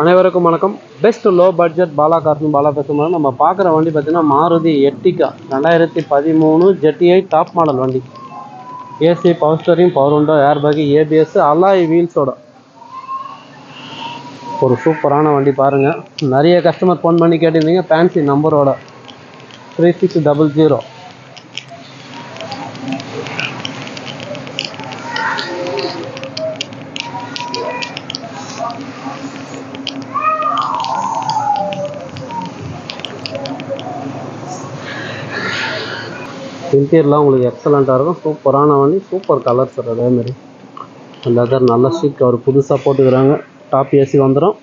அனைவருக்கும் வணக்கம். Best low budget Bala கார்னு பாலா பேசும்போது நம்ம பார்க்குற வண்டி பார்த்தீங்கன்னா மாருதி எட்டிகா. ரெண்டாயிரத்தி பதிமூணு ஜெட்டிஐ டாப் மாடல் வண்டி. ஏசி பவர் ஸ்டரிங் பவர் உண்டோ ஏர் பேக் ஏபிஎஸ் அலாய் வீல்ஸோட ஒரு சூப்பரான வண்டி பாருங்கள் நிறைய கஸ்டமர் ஃபோன் பண்ணி கேட்டிருந்தீங்க. ஃபேன்சி நம்பரோட த்ரீ சிக்ஸ் டபுள் ஜீரோ இன்டீரியர்லாம் உங்களுக்கு எக்ஸலண்ட்டாக இருக்கும். சூப்பரான வண்டி சூப்பர் கலர் சார் அதேமாரி லெதர் நல்ல ஷீட் கவர் புதுசாக போட்டுக்கிறாங்க. டாப் ஏசி வந்துடும்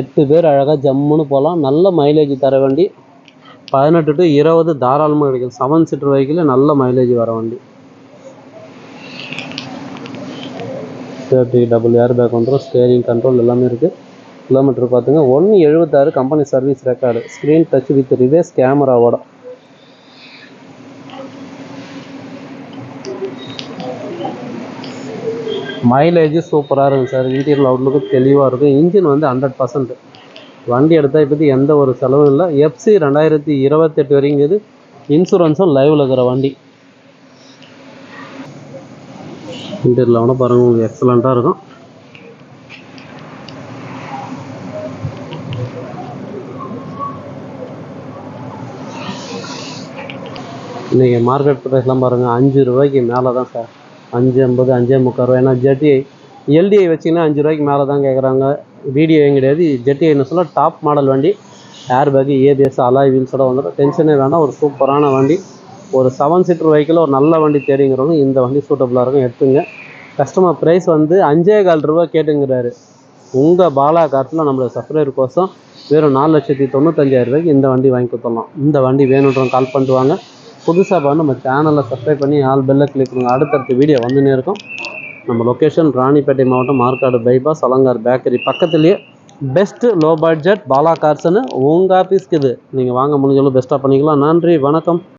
எட்டு பேர் அழகாக ஜம்முன்னு போகலாம் நல்ல மைலேஜ் தர வண்டி. பதினெட்டு டு இருபது தாராளமாக கிடைக்கும். செவன் சீட்டர் வெஹிக்கிள் நல்ல மைலேஜ் வர வண்டி. தேர்ட்டி டபுள் ஏர் பேக் வந்துடும் ஸ்டேரிங் கண்ட்ரோல் எல்லாமே இருக்குது கிலோமீட்டர் பார்த்துங்க ஒன்று எழுபத்தாறு company service record screen touch with reverse கேமராவோட மைலேஜ் சூப்பராக இருக்கும் சார். இன்டீரியல் அவுட்லுக்கு தெளிவாக இருக்கும். இன்ஜின் வந்து ஹண்ட்ரட் பர்சன்ட் வண்டி எடுத்தால் இப்போதி எந்த ஒரு செலவும் இல்லை. எஃப்சி ரெண்டாயிரத்தி இருபத்தெட்டு வரைங்கிறது இன்சூரன்ஸும் லைவில் இருக்கிற வண்டி. இன்டீரியல் அவனை பாருங்கள் உங்களுக்கு எக்ஸலண்ட்டாக இருக்கும். இன்றைக்கி மார்க்கெட் ப்ரைஸ்லாம் பாருங்கள் அஞ்சு ரூபாய்க்கு மேலே தான் சார் அஞ்சு ஐம்பது அஞ்சே முக்கால் ரூபா ஏன்னா ஜெட்டிஐ எல்டிஐ வச்சிங்கன்னா அஞ்சு ரூபாய்க்கு மேலே தான் கேட்குறாங்க வீடியோவும் கிடையாது. ஜெட்டிஐன்னு சொல்ல டாப் மாடல் வண்டி. ஏர் பேக் ஏபிஎஸ் அலாய் வீல்ஸோட வந்துடும். டென்ஷனே வேண்டாம் ஒரு சூப்பரான வண்டி. ஒரு செவன் சீட்டர் வெஹிக்கிள் ஒரு நல்ல வண்டி தேடிங்கிறவங்க இந்த வண்டி சூட்டபுளாக இருக்கும். எடுத்துங்க. கஸ்டமர் ப்ரைஸ் வந்து அஞ்சே கால் ரூபா கேட்டுங்கிறாரு. உங்கள் பாலா காட்டில் நம்மளோட சப்ஸ்கிரைபர் கோசம் வெறும் நாலு லட்சத்தி தொண்ணூத்தஞ்சாயிரம் ரூபாய்க்கு இந்த வண்டி வாங்கி கொடுத்துடலாம். இந்த வண்டி வேணுன்றவங்க கால் பண்ணிட்டு வாங்க புதுசாக பார்த்து நம்ம சேனலை சப்ஸ்கிரைப் பண்ணி ஆல் பெல்லை கிளிக் பண்ணுங்க. அடுத்தடுத்த வீடியோ வந்துன்னே இருக்கும். நம்ம லொக்கேஷன் ராணிப்பேட்டை மாவட்டம் மார்க்காடு பைபாஸ் அலங்கார் பேக்கரி பக்கத்துலேயே பெஸ்ட்டு லோ பட்ஜெட் பாலா கார்ஸ்னு உங்கள் ஆஃபீஸ்க்கு இது. நீங்கள் வாங்க முடிஞ்சளவு பெஸ்ட்டாக பண்ணிக்கலாம். நன்றி வணக்கம்.